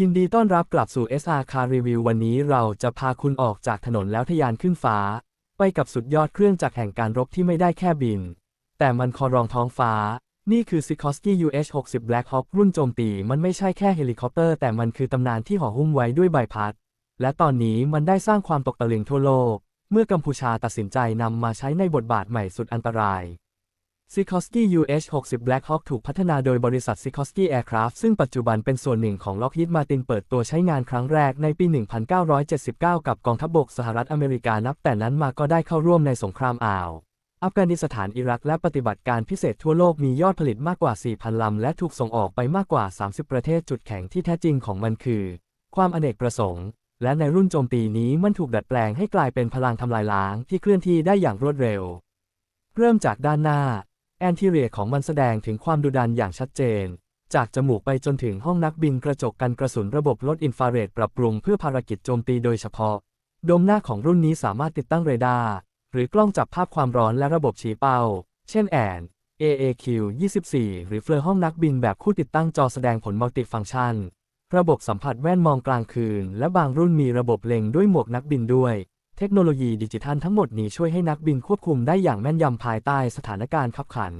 ยินดีต้อนรับกลับสู่ SR Car Review วันนี้เราจะพาคุณออกจากถนนแล้วทะยานขึ้นฟ้า ไปกับสุดยอดเครื่องจักรแห่งการรบที่ไม่ได้แค่บิน แต่มันคอรองท้องฟ้า นี่คือ Sikorsky UH-60 Black Hawk รุ่นโจมตี มันไม่ใช่แค่เฮลิคอปเตอร์ แต่มันคือตำนานที่ห่อหุ้มไว้ด้วยใบพัด และตอนนี้มันได้สร้างความตกตะลึงทั่วโลก เมื่อกัมพูชาตัดสินใจนำมาใช้ในบทบาทใหม่สุดอันตราย Sikorsky UH-60 Black Hawk ถูกพัฒนาโดยบริษัท Sikorsky Aircraft ซึ่งปัจจุบันเป็นส่วนหนึ่งของ Lockheed Martin เปิดตัวใช้งานครั้งแรกในปี 1979 กับกองทัพบบกสหรัฐอเมริกานับแต่นั้นมาก็ได้เข้าร่วมในสงครามอ่าว อัฟกานิสถานอิรักและปฏิบัติการพิเศษทั่วโลกมียอดผลิตมากกว่า 4,000 ลำ และถูกส่งออกไปมากกว่า 30 ประเทศจุดแข็งที่แท้จริงของมันคือ ความอเนกประสงค์ และในรุ่นโจมตีนี้มันถูกดัดแปลงให้กลายเป็นพลังทำลายล้างที่เคลื่อนที่ได้อย่างรวดเร็ว เริ่มจากด้านหน้า แอนทีเรียของมันแสดงถึงความดุดันอย่างชัดเจน จากจมูกไปจนถึงห้องนักบินกระจกกันกระสุนระบบลดอินฟราเรดปรับปรุงเพื่อภารกิจโจมตีโดยเฉพาะ โดมหน้าของรุ่นนี้สามารถติดตั้งเรดาร์หรือกล้องจับภาพความร้อนและระบบชี้เป้า เช่นแอน AAQ 24 หรือเฟลอร์ห้องนักบินแบบคู่ติดตั้งจอแสดงผลมัลติฟังก์ชัน ระบบสัมผัสแว่นมองกลางคืน และบางรุ่นมีระบบเล็งด้วยหมวกนักบินด้วย เทคโนโลยีดิจิทัลทั้งหมดนี้ช่วยให้นักบินควบคุมได้อย่างแม่นยำภายใต้สถานการณ์ขับขัน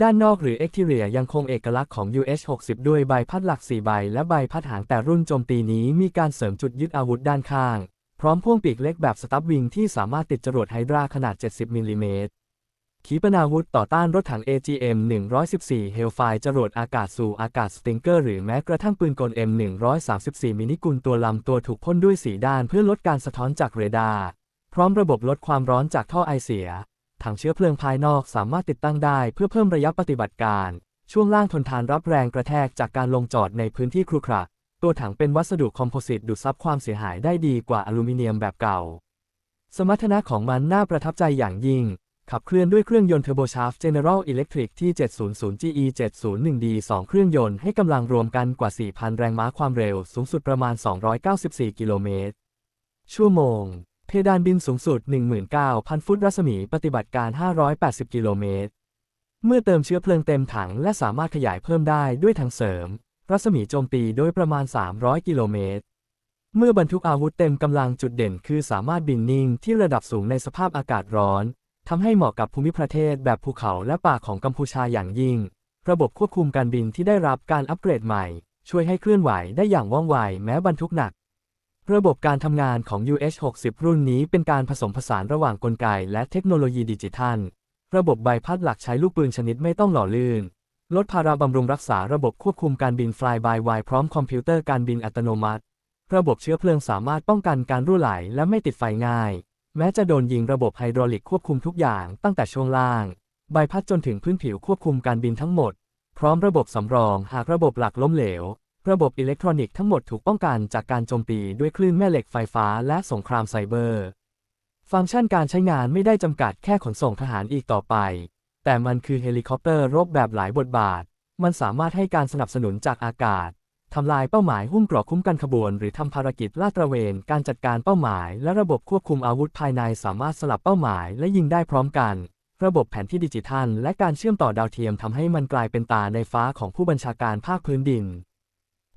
ด้านนอกหรือ Exterior ยังคงเอกลักษณ์ของ UH-60 ด้วยใบพัดหลัก 4 ใบ และใบพัดหางแต่รุ่นโจมตีนี้มีการเสริมจุดยึดอาวุธด้านข้าง พร้อมพ่วงปีกเล็กแบบสตับวิงที่สามารถติดจรวดไฮดราขนาด 70มิลลิเมตร ขีปนาวุธต่อต้านรถถัง AGM 114 Hellfire จรวดอากาศสู่อากาศสติงเกอร์หรือแม้กระทั่งปืนกล M 134มินิกุลตัวลำตัวถูกพ่นด้วยสีด้านเพื่อลดการสะท้อนจากเรดาร์ พร้อมระบบลดความร้อนจากท่อไอเสีย ถังเชื้อเพลิงภายนอกสามารถติดตั้งได้เพื่อเพิ่มระยะปฏิบัติการ ช่วงล่างทนทานรับแรงกระแทกจากการลงจอดในพื้นที่ครุขระตัวถังเป็นวัสดุคอมโพสิตดูดซับความเสียหายได้ดีกว่าอลูมิเนียมแบบเก่า สมรรถนะของมันน่าประทับใจอย่างยิ่ง ขับเคลื่อนด้วยเครื่องยนต์เทอร์โบชาร์ฟ General Electric ที่ 700 GE 701D 2 เครื่องยนต์ให้กำลังรวมกันกว่า 4,000 แรงม้าความเร็ว สูงสุดประมาณ 294 กิโลเมตร ชั่วโมง เพดานบินสูงสุด 19,000 ฟุตรัศมีปฏิบัติการ 580 กิโลเมตร เมื่อเติมเชื้อเพลิงเต็มถังและสามารถขยายเพิ่มได้ด้วยถังเสริม รัศมีโจมตีโดยประมาณ 300 กิโลเมตรเมื่อบรรทุกอาวุธเต็มกำลังจุดเด่นคือสามารถบินนิ่งที่ระดับสูงในสภาพอากาศร้อน ทำให้เหมาะกับภูมิประเทศแบบภูเขาและป่าของกัมพูชาอย่างยิ่ง ระบบควบคุมการบินที่ได้รับการอัปเกรดใหม่ ช่วยให้เคลื่อนไหวได้อย่างว่องไวแม้บรรทุกหนัก ระบบการทำงานของ UH-60 รุ่นนี้เป็นการผสมผสานระหว่างกลไกและเทคโนโลยีดิจิทัล ระบบใบพัดหลักใช้ลูกปืนชนิดไม่ต้องหล่อลื่น ลดภาระบำรุงรักษาระบบควบคุมการบิน Fly by Wire พร้อมคอมพิวเตอร์การบินอัตโนมัติ ระบบเชื้อเพลิงสามารถป้องกันการรั่วไหลและไม่ติดไฟง่าย แม้จะโดนยิงระบบไฮดรอลิกควบคุมทุกอย่างตั้งแต่ช่วงล่าง ใบพัดจนถึงพื้นผิวควบคุมการบินทั้งหมด พร้อมระบบสำรองหากระบบหลักล้มเหลว ระบบอิเล็กทรอนิกส์ทั้งหมดถูกป้องกันจากการโจมตีด้วยคลื่นแม่เหล็กไฟฟ้าและสงครามไซเบอร์ ฟังก์ชันการใช้งานไม่ได้จำกัดแค่ขนส่งทหารอีกต่อไป แต่มันคือเฮลิคอปเตอร์รบแบบหลายบทบาท มันสามารถให้การสนับสนุนจากอากาศ ทำลายเป้าหมายหุ้มเกราะคุ้มกันขบวน หรือทำภารกิจลาดตระเวน การจัดการเป้าหมาย และระบบควบคุมอาวุธภายในสามารถสลับเป้าหมาย และยิงได้พร้อมกัน ระบบแผนที่ดิจิทัล และการเชื่อมต่อดาวเทียมทำให้มันกลายเป็นตาในฟ้าของผู้บัญชาการภาคพื้นดิน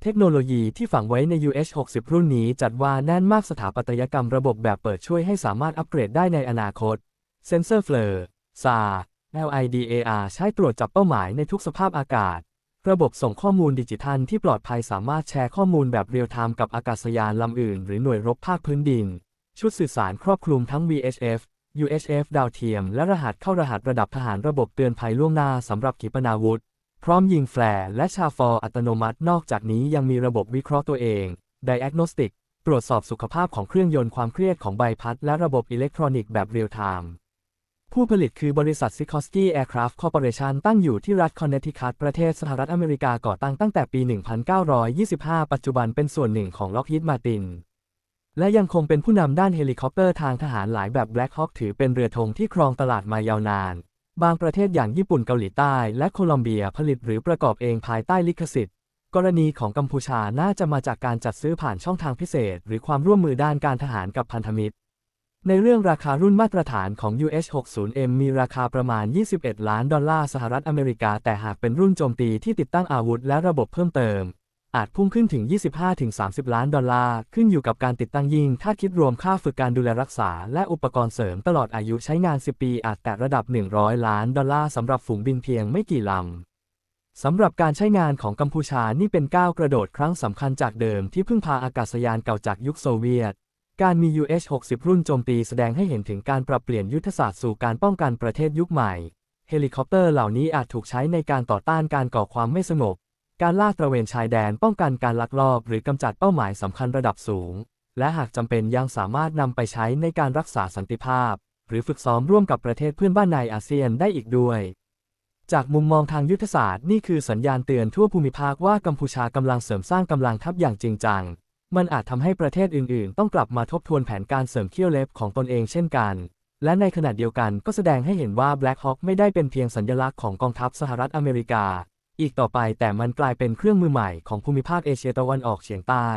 เทคโนโลยีที่ฝังไว้ใน UH-60 รุ่นนี้จัดว่าแน่นมากสถาปัตยกรรมระบบแบบเปิดช่วยให้สามารถอัปเกรดได้ในอนาคต เซนเซอร์เฟลอร์ SAR LIDAR ใช้ตรวจจับเป้าหมายในทุกสภาพอากาศ ระบบส่งข้อมูลดิจิทัลที่ปลอดภัยสามารถแชร์ข้อมูลแบบเรียลไทม์กับอากาศยานลำอื่น หรือหน่วยรบภาคพื้นดิน ชุดสื่อสารครอบคลุมทั้ง VHF UHF ดาวเทียม และรหัสเข้ารหัสระดับทหารระบบเตือนภัยล่วงหน้าสำหรับขีปนาวุธ พร้อมยิงแฟร์และชาฟอร์อัตโนมัติ นอกจากนี้ยังมีระบบวิเคราะห์ตัวเอง Diagnostic ตรวจสอบสุขภาพของเครื่องยนต์ความเครียดของใบพัด และระบบอิเล็กทรอนิกส์แบบเรียลไทม์ ผู้ผลิตคือบริษัท Sikorsky Aircraft Corporation ตั้งอยู่ที่รัฐคอนเนตทิคัตประเทศสหรัฐอเมริกาก่อตั้งตั้งแต่ปี 1925 ปัจจุบันเป็นส่วนหนึ่งของ Lockheed Martin และยังคงเป็นผู้นำด้านเฮลิคอปเตอร์ทางทหารหลายแบบ Black Hawk ถือเป็นเรือธงที่ครองตลาดมายาวนาน บางประเทศอย่างญี่ปุ่นเกาหลีใต้ และโคลอมเบียผลิตหรือประกอบเองภายใต้ลิขสิทธิ์ กรณีของกัมพูชาน่าจะมาจากการจัดซื้อผ่านช่องทางพิเศษ หรือความร่วมมือด้านการทหารกับพันธมิตร ในเรื่องราคารุ่นมาตรฐานของ UH-60M มีราคาประมาณ 21 ล้านดอลลาร์สหรัฐอเมริกา แต่หากเป็นรุ่นโจมตีที่ติดตั้งอาวุธและระบบเพิ่มเติม อาจพุ่งขึ้นถึง 25-30 ล้านดอลลาร์ ขึ้นอยู่กับการติดตั้งยิ่ง ถ้าคิดรวมค่าฝึกการดูแลรักษา และอุปกรณ์เสริมตลอดอายุใช้งาน 10 ปี อาจแตะระดับ 100 ล้านดอลลาร์สำหรับฝูงบินเพียงไม่กี่ลำสำหรับการใช้งานของกัมพูชานี่เป็นก้าวกระโดดครั้งสำคัญจากเดิมที่พึ่งพาอากาศยานเก่าจากยุคโซเวียต การมี UH-60 รุ่นโจมตีแสดงให้เห็นถึงการปรับเปลี่ยนยุทธศาสตร์สู่การป้องกันประเทศยุคใหม่ เฮลิคอปเตอร์เหล่านี้อาจถูกใช้ในการต่อต้านการก่อความไม่สงบ การลาดตระเวนชายแดนป้องกันการลักลอบหรือกำจัดเป้าหมายสำคัญระดับสูง และหากจำเป็นยังสามารถนำไปใช้ในการรักษาสันติภาพ หรือฝึกซ้อมร่วมกับประเทศเพื่อนบ้านในอาเซียนได้อีกด้วยจากมุมมองทางยุทธศาสตร์นี่คือสัญญาณเตือนทั่วภูมิภาคว่ากัมพูชากำลังเสริมสร้างกำลังทัพอย่างจริงจัง มันอาจทำให้ประเทศอื่นๆ ต้องกลับมาทบทวนแผนการเสริมเขี้ยวเล็บของตนเองเช่นกัน และในขณะเดียวกันก็แสดงให้เห็นว่า Black Hawk ไม่ได้เป็นเพียงสัญลักษณ์ของกองทัพสหรัฐอเมริกา อีกต่อไปแต่มันกลายเป็นเครื่องมือใหม่ของภูมิภาคเอเชียตะวันออกเฉียงใต้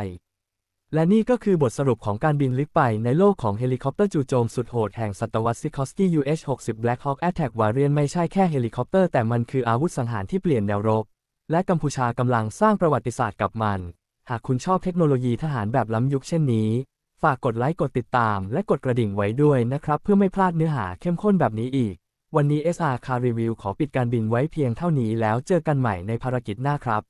และนี่ก็คือบทสรุปของการบินลึกไปในโลกของเฮลิคอปเตอร์จู่โจมสุดโหดแห่งศตวรรษซิคอสกี้ UH-60 Black Hawk Attack Variant ไม่ใช่แค่เฮลิคอปเตอร์แต่มันคืออาวุธสังหารที่เปลี่ยนแนวรบ และกัมพูชากำลังสร้างประวัติศาสตร์กับมัน หากคุณชอบเทคโนโลยีทหารแบบล้ำยุคเช่นนี้ ฝากกดไลค์กดติดตาม และกดกระดิ่งไว้ด้วยนะครับ เพื่อไม่พลาดเนื้อหาเข้มข้นแบบนี้อีก วันนี้ SR Car Review ขอปิดการบินไว้เพียงเท่านี้แล้วเจอกันใหม่ในภารกิจหน้าครับ